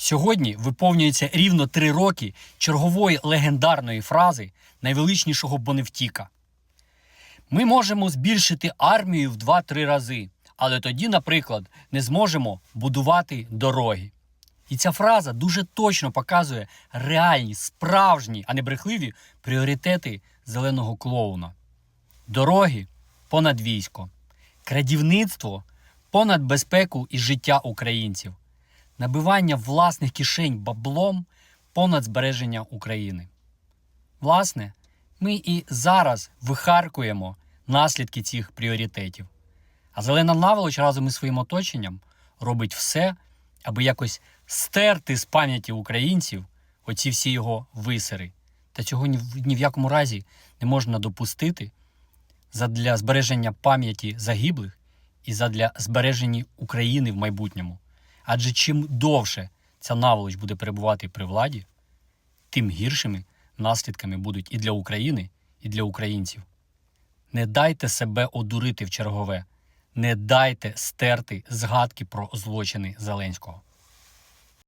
Сьогодні виповнюється рівно три роки чергової легендарної фрази найвеличнішого Боневтіка. Ми можемо збільшити армію в 2-3 рази, але тоді, наприклад, не зможемо будувати дороги. І ця фраза дуже точно показує реальні, справжні, а не брехливі пріоритети зеленого клоуна. Дороги понад військо, крадівництво понад безпеку і життя українців, набивання власних кишень баблом понад збереження України. Власне, ми і зараз вихаркуємо наслідки цих пріоритетів. А зелена наволоч разом із своїм оточенням робить все, аби якось стерти з пам'яті українців оці всі його висери. Та цього ні в, якому разі не можна допустити задля збереження пам'яті загиблих і задля збереження України в майбутньому. Адже чим довше ця наволоч буде перебувати при владі, тим гіршими наслідками будуть і для України, і для українців. Не дайте себе одурити в чергове, не дайте стерти згадки про злочини Зеленського.